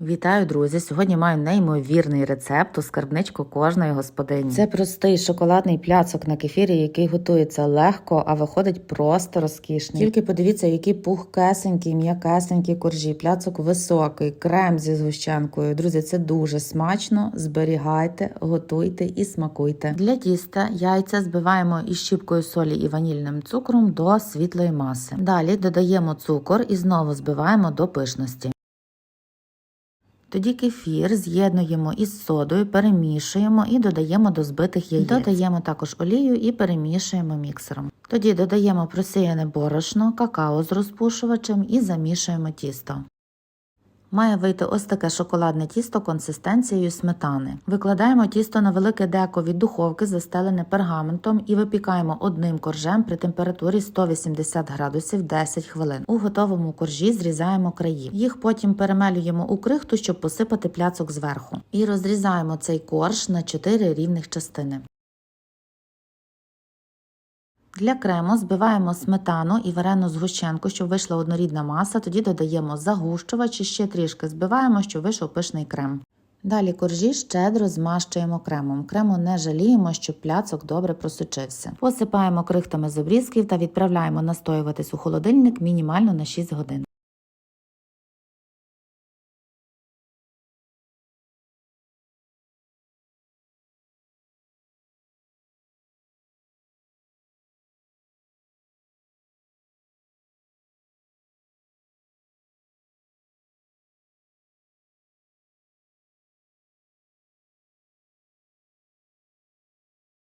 Вітаю, друзі! Сьогодні маю неймовірний рецепт у скарбничку кожної господині. Це простий шоколадний пляцок на кефірі, який готується легко, а виходить просто розкішний. Тільки подивіться, які пухкесенькі, м'якесенькі коржі. Пляцок високий, крем зі згущенкою. Друзі, це дуже смачно. Зберігайте, готуйте і смакуйте. Для тіста яйця збиваємо із щіпкою солі і ванільним цукром до світлої маси. Далі додаємо цукор і знову збиваємо до пишності. Тоді кефір з'єднуємо із содою, перемішуємо і додаємо до збитих яєць. Додаємо також олію і перемішуємо міксером. Тоді додаємо просіяне борошно, какао з розпушувачем і замішуємо тісто. Має вийти ось таке шоколадне тісто консистенцією сметани. Викладаємо тісто на велике деко від духовки, застелене пергаментом, і випікаємо одним коржем при температурі 180 градусів 10 хвилин. У готовому коржі зрізаємо краї. Їх потім перемелюємо у крихту, щоб посипати пляцок зверху. І розрізаємо цей корж на 4 рівних частини. Для крему збиваємо сметану і варену згущенку, щоб вийшла однорідна маса, тоді додаємо загущувач і ще трішки збиваємо, щоб вийшов пишний крем. Далі коржі щедро змащуємо кремом. Крему не жаліємо, щоб пляцок добре просочився. Посипаємо крихтами з обрізків та відправляємо настоюватись у холодильник мінімально на 6 годин.